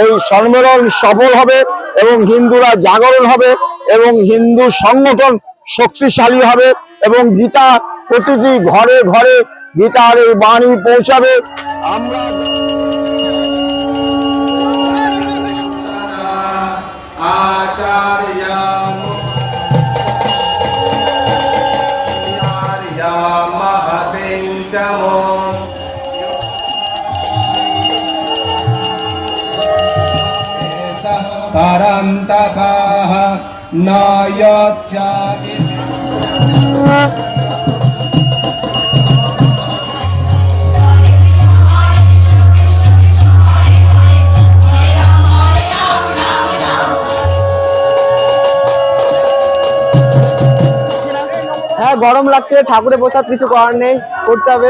এই সম্মেলন সফল হবে এবং হিন্দুরা জাগরণ হবে এবং হিন্দু সংগঠন শক্তিশালী হবে এবং গীতা প্রতিটি ঘরে ঘরে গীতার এই বাণী পৌঁছাবে। আমরা परन्तपः न यस्यामि হ্যাঁ গরম লাগছে ঠাকুরের প্রসাদ কিছু করার নেই করতে হবে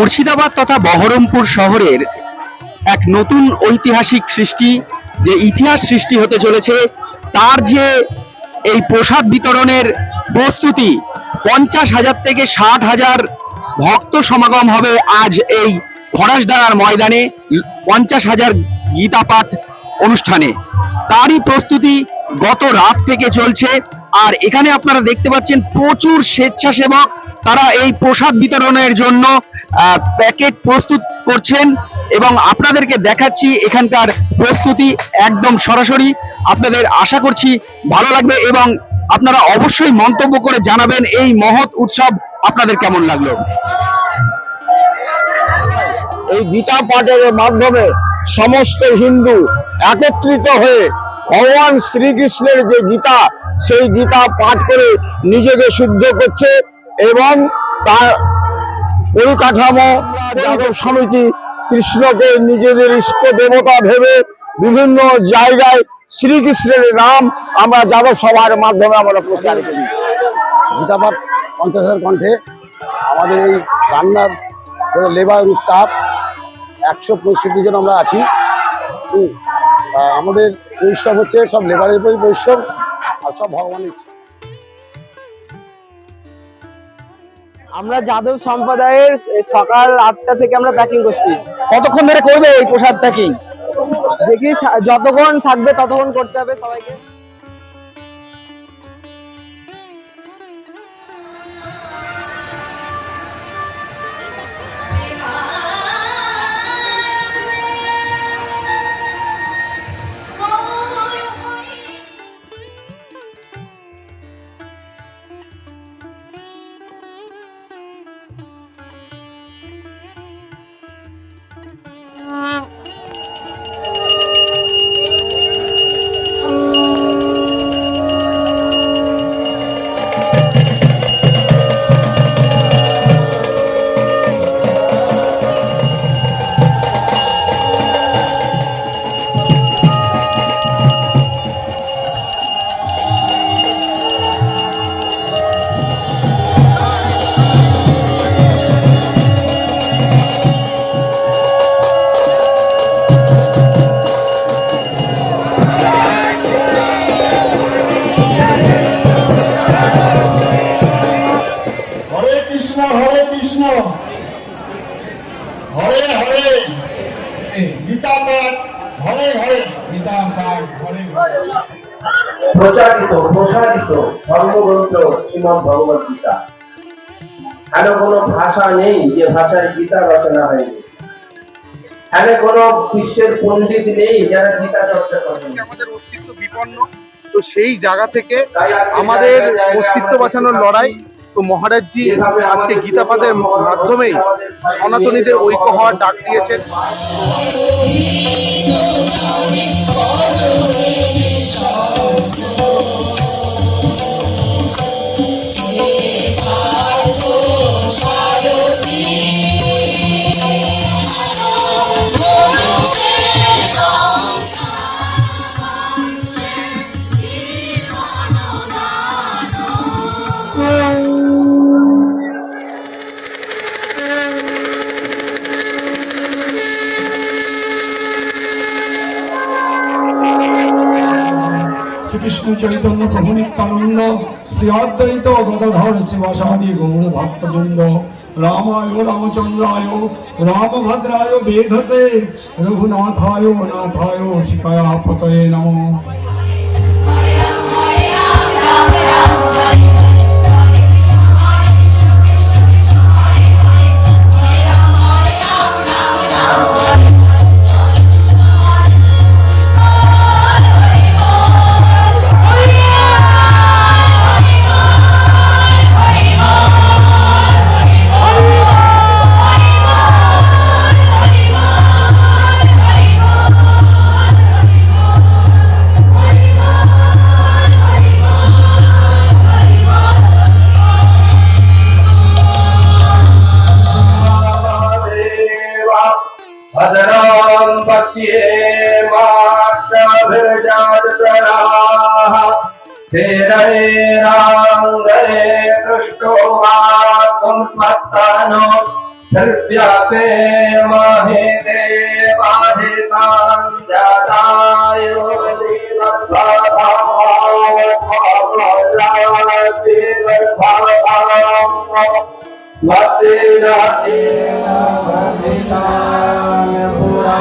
মুর্শিদাবাদ তথা বহরমপুর শহরের এক নতুন ঐতিহাসিক সৃষ্টি, যে ইতিহাস সৃষ্টি হতে চলেছে, তার যে এই প্রসাদ বিতরণের প্রস্তুতি, পঞ্চাশ হাজার থেকে ষাট হাজার ভক্ত সমাগম হবে আজ এই খরাসডাঙ্গার ময়দানে, পঞ্চাশ হাজার গীতা পাঠ অনুষ্ঠানে। তারই প্রস্তুতি গত রাত থেকে চলছে। আর এখানে আপনারা দেখতে পাচ্ছেন প্রচুর স্বেচ্ছাসেবক তারা এই প্রসাদ বিতরণের জন্য প্যাকেট প্রস্তুত করছেন এবং আপনাদেরকে দেখাচ্ছি এখানকার প্রস্তুতি একদম সরাসরি। আপনাদের আশা করছি ভালো লাগবে এবং আপনারা অবশ্যই মন্তব্য করে জানাবেন এই মহৎ উৎসব আপনাদের কেমন লাগল। এই গীতা পাঠের মাধ্যমে সমস্ত হিন্দু একত্রিত হয়ে ভগবান শ্রীকৃষ্ণের যে গীতা সেই গীতা পাঠ করে নিজেকে শুদ্ধ করছে এবং তার পরিকাঠামো, যাদব সমিতি কৃষ্ণকে নিজেদের ইষ্ট দেবতা ভেবে বিভিন্ন জায়গায় শ্রীকৃষ্ণের নাম আমরা যাদব সভার মাধ্যমে আমরা প্রচার করি। গীতাপাঠ পঞ্চাশ হাজার কণ্ঠে আমাদের এই রান্নার লেবার স্টাফ একশো পঁয়ষট্টি জন আমরা আছি। আমাদের পরিশ্রম হচ্ছে সব লেবারের উপরই পরিশ্রম সব ভগবানের ইচ্ছা। আমরা যাদব সম্প্রদায়ের সকাল আটটা থেকে আমরা প্যাকিং করছি। কতক্ষণ ধরে করবে এই প্রসাদ প্যাকিং দেখি, যতক্ষণ থাকবে ততক্ষণ করতে হবে সবাইকে। ঘরে ঘরে গীতা পাঠ ঘরে ঘরে গীতা পাঠ ঘরে ঘরে প্রচারিত প্রসারিত ধর্মগ্রন্থ শ্রীমদ ভগবত গীতা। এমন কোনো ভাষা নেই যে ভাষায় গীতা রচনা হয়নি। এমন কোনো বিশ্বের পণ্ডিত নেই যারা গীতা চর্চা করেন। আমাদের অস্তিত্ব বিপন্ন তো সেই জায়গা থেকে আমাদের অস্তিত্ব বাঁচানোর লড়াই তো মহারাজজি আজকে আমাদের গীতা পাঠের জীবন মাধ্যমেই সনাতনীদের ঐক্য হওয়ার ডাক দিয়েছেন। শ্রীকৃষ্ণ চৈতন্য প্রভু নিত্যানন্দ, শ্রী অদ্বৈত গদাধর শিবাসাদি গৌর ভক্তবৃন্দ, রামায় রামচন্দ্রায়, রামভদ্রায় বেধসে, রঘুনাথায় নাথায় শিকায়া পতয়ে নমঃ। हे रे राम रे दुष्टो तुम स्वस्थानो सर्व्यासे महे देवाहे तां जातायो वसेन पुरा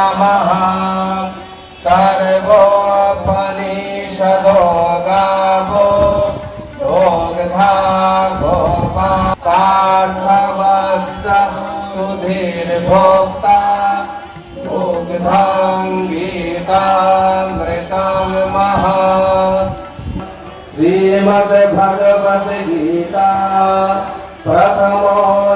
नमः। सर्वोपनिषदो गावो योगधा गोपा पार्थवत्स सुधीर्भोक्ता योगधाङ्गीतामृतां महा श्रीमद्भगवद्गीता प्रथमोऽध्यायः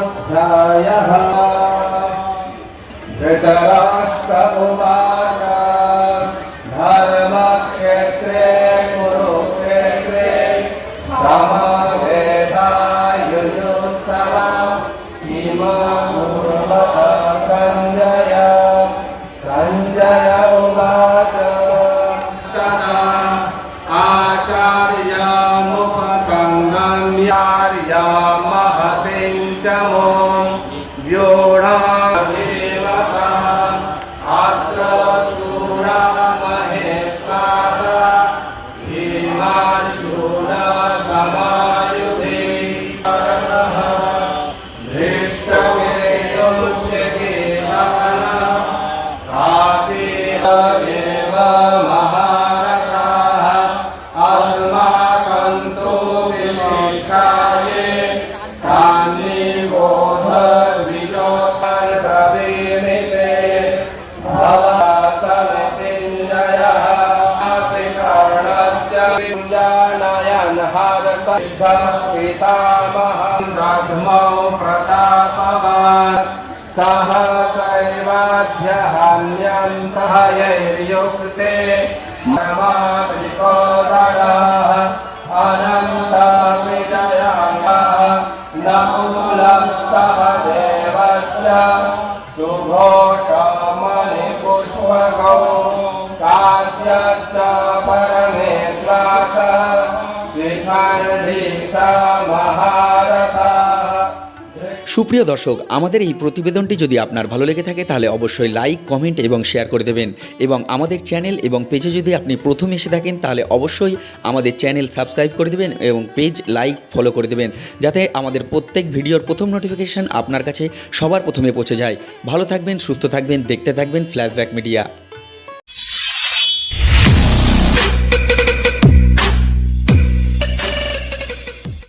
ब्रह्मौ प्रतापवान्। सः सैवाभ्यहन्यन्तः यैर्युक्ते ममापिकोदरः अनन्तविजयः नकुलं सह देवस्य शुभो সুপ্রিয় দর্শক, আমাদের এই প্রতিবেদনটি যদি আপনার ভালো লেগে থাকে, তাহলে অবশ্যই লাইক, কমেন্ট এবং শেয়ার করে দেবেন। এবং আমাদের চ্যানেল এবং পেজে যদি আপনি প্রথম এসে থাকেন, তাহলে অবশ্যই আমাদের চ্যানেল সাবস্ক্রাইব করে দেবেন এবং পেজ লাইক, ফলো করে দেবেন, যাতে আমাদের প্রত্যেক ভিডিওর প্রথম নোটিফিকেশন আপনার কাছে সবার প্রথমে পৌঁছে যায়। ভালো থাকবেন, সুস্থ থাকবেন, দেখতে থাকবেন ফ্ল্যাশব্যাক মিডিয়া